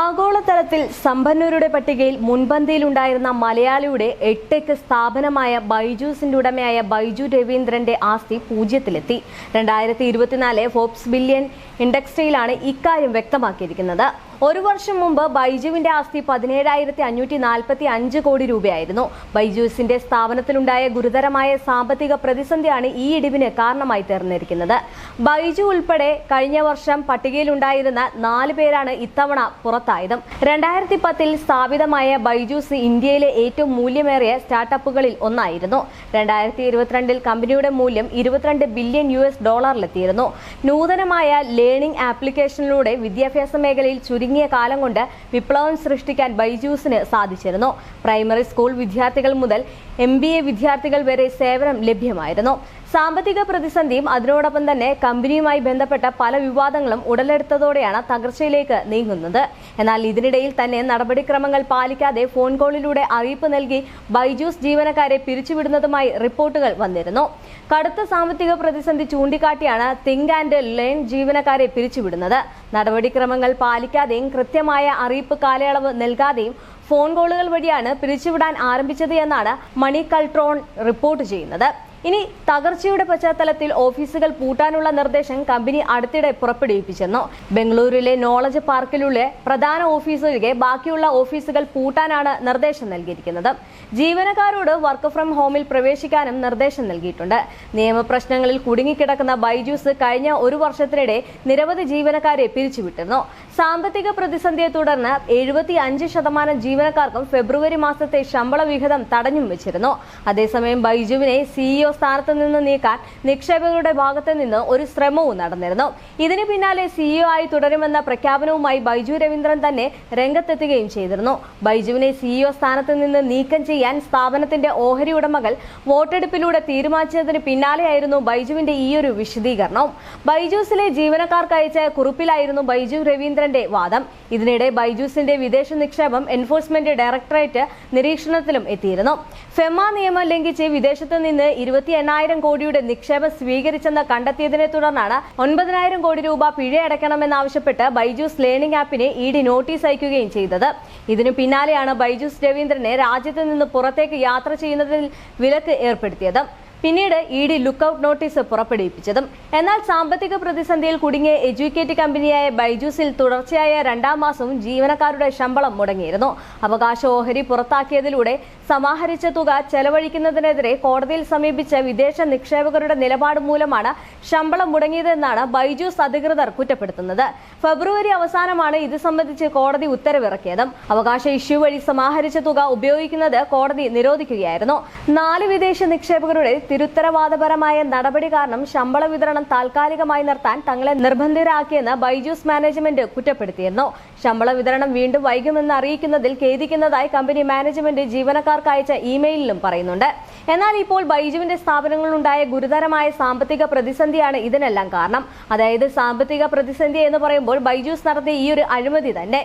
ആഗോളതലത്തിൽ സമ്പന്നരുടെ പട്ടികയിൽ മുൻപന്തിയിലുണ്ടായിരുന്ന മലയാളിയുടെ എട്ടെക്ക് സ്ഥാപനമായ ബൈജൂസിന്റെ ഉടമയായ ബൈജു രവീന്ദ്രന്റെ ആസ്തി പൂജ്യത്തിലെത്തി. രണ്ടായിരത്തി ഇരുപത്തിനാല് ഫോബ്സ് ബില്യൺ ഇൻഡെക്സിലാണ് ഇക്കാര്യം വ്യക്തമാക്കിയിരിക്കുന്നത്. ഒരു വർഷം മുമ്പ് ബൈജുവിന്റെ ആസ്തി പതിനേഴായിരത്തി അഞ്ഞൂറ്റി നാൽപ്പത്തി അഞ്ച് കോടി രൂപയായിരുന്നു. ബൈജൂസിന്റെ സ്ഥാപനത്തിലുണ്ടായ ഗുരുതരമായ സാമ്പത്തിക പ്രതിസന്ധിയാണ് ഈ ഇടിവിന് കാരണമായി തീർന്നിരിക്കുന്നത്. ബൈജു ഉൾപ്പെടെ കഴിഞ്ഞ വർഷം പട്ടികയിലുണ്ടായിരുന്ന നാല് പേരാണ് ഇത്തവണ പുറത്തായതും. രണ്ടായിരത്തി പത്തിൽ സ്ഥാപിതമായ ബൈജൂസ് ഇന്ത്യയിലെ ഏറ്റവും മൂല്യമേറിയ സ്റ്റാർട്ടപ്പുകളിൽ ഒന്നായിരുന്നു. രണ്ടായിരത്തി ഇരുപത്തിരണ്ടിൽ കമ്പനിയുടെ മൂല്യം ഇരുപത്തിരണ്ട് ബില്യൺ യു എസ് ഡോളറിലെത്തിയിരുന്നു. നൂതനമായ ലേണിംഗ് ആപ്ലിക്കേഷനിലൂടെ വിദ്യാഭ്യാസ മേഖലയിൽ ചുരുങ്ങിയ കാലം കൊണ്ട് വിപ്ലവം സൃഷ്ടിക്കാൻ ബൈജൂസിന് സാധിച്ചിരുന്നു. പ്രൈമറി സ്കൂൾ വിദ്യാർത്ഥികൾ മുതൽ എം വിദ്യാർത്ഥികൾ വരെ സേവനം ലഭ്യമായിരുന്നു. സാമ്പത്തിക പ്രതിസന്ധിയും അതിനോടൊപ്പം തന്നെ കമ്പനിയുമായി ബന്ധപ്പെട്ട പല വിവാദങ്ങളും ഉടലെടുത്തതോടെയാണ് തകർച്ചയിലേക്ക് നീങ്ങുന്നത്. എന്നാൽ ഇതിനിടയിൽ തന്നെ നടപടിക്രമങ്ങൾ പാലിക്കാതെ ഫോൺ കോളിലൂടെ അറിയിപ്പ് നൽകി ബൈജൂസ് ജീവനക്കാരെ പിരിച്ചുവിടുന്നതുമായി റിപ്പോർട്ടുകൾ വന്നിരുന്നു. കടുത്ത സാമ്പത്തിക പ്രതിസന്ധി ചൂണ്ടിക്കാട്ടിയാണ് തിങ്ക് ആൻഡ് ലേൺ ജീവനക്കാരെ പിരിച്ചുവിടുന്നത്. നടപടിക്രമങ്ങൾ പാലിക്കാതെയും കൃത്യമായ അറിയിപ്പ് കാലയളവ് നൽകാതെയും ഫോൺ കോളുകൾ വഴിയാണ് പിരിച്ചുവിടാൻ ആരംഭിച്ചത് എന്നാണ് മണി കൾട്രോൺ റിപ്പോർട്ട് ചെയ്യുന്നത്. ഇനി തകർച്ചയുടെ പശ്ചാത്തലത്തിൽ ഓഫീസുകൾ പൂട്ടാനുള്ള നിർദ്ദേശം കമ്പനി അടുത്തിടെ പുറപ്പെടുവിപ്പിച്ചെന്നു. ബംഗളൂരുവിലെ നോളജ് പാർക്കിലുള്ള പ്രധാന ഓഫീസ് ബാക്കിയുള്ള ഓഫീസുകൾ പൂട്ടാനാണ് നിർദ്ദേശം നൽകിയിരിക്കുന്നത്. ജീവനക്കാരോട് വർക്ക് ഫ്രം ഹോമിൽ പ്രവേശിക്കാനും നിർദ്ദേശം നൽകിയിട്ടുണ്ട്. നിയമപ്രശ്നങ്ങളിൽ കുടുങ്ങിക്കിടക്കുന്ന ബൈജൂസ് കഴിഞ്ഞ ഒരു വർഷത്തിനിടെ നിരവധി ജീവനക്കാരെ പിരിച്ചുവിട്ടിരുന്നു. സാമ്പത്തിക പ്രതിസന്ധിയെ തുടർന്ന് എഴുപത്തി അഞ്ച് ശതമാനം ജീവനക്കാർക്കും ഫെബ്രുവരി മാസത്തെ ശമ്പള വിഹിതം തടഞ്ഞും വെച്ചിരുന്നു. അതേസമയം ബൈജുവിനെ സിഇഒ സ്ഥാനത്ത് നിന്ന് നീക്കാൻ നിക്ഷേപകരുടെ ഭാഗത്ത് നിന്ന് ഒരു ശ്രമവും നടന്നിരുന്നു. ഇതിന് പിന്നാലെ സിഇഒ ആയി തുടരുമെന്ന പ്രഖ്യാപനവുമായി ബൈജു രവീന്ദ്രൻ തന്നെ രംഗത്തെത്തുകയും ചെയ്തിരുന്നു. ബൈജുവിനെ സിഇഒ സ്ഥാനത്ത് നിന്ന് നീക്കം ചെയ്യാൻ സ്ഥാപനത്തിന്റെ ഓഹരി ഉടമകൾ വോട്ടെടുപ്പിലൂടെ തീരുമാനിച്ചതിന് പിന്നാലെയായിരുന്നു ബൈജുവിന്റെ ഈയൊരു വിശദീകരണം. ബൈജൂസിലെ ജീവനക്കാർക്ക് അയച്ച കുറിപ്പിലായിരുന്നു ബൈജു രവീന്ദ്രന്റെ വാദം. ഇതിനിടെ ബൈജൂസിന്റെ വിദേശ നിക്ഷേപം എൻഫോഴ്സ്മെന്റ് ഡയറക്ടറേറ്റ് നിരീക്ഷണത്തിലും എത്തിയിരുന്നു. ഫെമ നിയമം ലംഘിച്ച് വിദേശത്ത് നിന്ന് ഇരുപത്തി എണ്ണായിരം കോടിയുടെ നിക്ഷേപം സ്വീകരിച്ചെന്ന് കണ്ടെത്തിയതിനെ തുടർന്നാണ് ഒൻപതിനായിരം കോടി രൂപ പിഴയടക്കണമെന്നാവശ്യപ്പെട്ട് ബൈജൂസ് ലേണിംഗ് ആപ്പിനെ ഇ ഡി നോട്ടീസ് അയക്കുകയും ചെയ്തത്. ഇതിനു പിന്നാലെയാണ് ബൈജൂസ് രവീന്ദ്രനെ രാജ്യത്ത് നിന്ന് പുറത്തേക്ക് യാത്ര ചെയ്യുന്നതിൽ വിലക്ക് ഏർപ്പെടുത്തിയത്. പിന്നീട് ഇ ഡി ലുക്കൌട്ട് നോട്ടീസ് പുറപ്പെടുവിപ്പിച്ചതും. എന്നാൽ സാമ്പത്തിക പ്രതിസന്ധിയിൽ കുടുങ്ങിയ എഡ്യൂക്കേറ്റ് കമ്പനിയായ ബൈജൂസിൽ തുടർച്ചയായ രണ്ടാം മാസവും ജീവനക്കാരുടെ ശമ്പളം മുടങ്ങിയിരുന്നു. അവകാശ ഓഹരി പുറത്താക്കിയതിലൂടെ സമാഹരിച്ച തുക ചെലവഴിക്കുന്നതിനെതിരെ കോടതിയിൽ സമീപിച്ച വിദേശ നിക്ഷേപകരുടെ നിലപാട് മൂലമാണ് ശമ്പളം മുടങ്ങിയതെന്നാണ് ബൈജൂസ് അധികൃതർ കുറ്റപ്പെടുത്തുന്നത്. ഫെബ്രുവരി അവസാനമാണ് ഇത് സംബന്ധിച്ച് കോടതി ഉത്തരവിറക്കിയതും. അവകാശ ഇഷ്യൂ വഴി സമാഹരിച്ച തുക ഉപയോഗിക്കുന്നത് കോടതി നിരോധിക്കുകയായിരുന്നു. നാല് വിദേശ നിക്ഷേപകരുടെ തിരുത്തരവാദപരമായ നടപടി കാരണം ശമ്പള വിതരണം താൽക്കാലികമായി നിർത്താൻ തങ്ങളെ നിർബന്ധിതരാക്കിയെന്ന് ബൈജൂസ് മാനേജ്മെന്റ് കുറ്റപ്പെടുത്തിയിരുന്നു. ശമ്പള വിതരണം വീണ്ടും വൈകുമെന്ന് അറിയിക്കുന്നതിൽ ഖേദിക്കുന്നതായി കമ്പനി മാനേജ്മെന്റ് ജീവനക്കാർക്ക് അയച്ച ഇമെയിലിലും പറയുന്നുണ്ട്. എന്നാൽ ഇപ്പോൾ ബൈജുവിന്റെ സ്ഥാപനങ്ങളിലുണ്ടായ ഗുരുതരമായ സാമ്പത്തിക പ്രതിസന്ധിയാണ് ഇതിനെല്ലാം കാരണം. അതായത് സാമ്പത്തിക പ്രതിസന്ധി എന്ന് പറയുമ്പോൾ ബൈജൂസ് നടത്തിയ ഈ ഒരു അഴിമതി തന്നെ.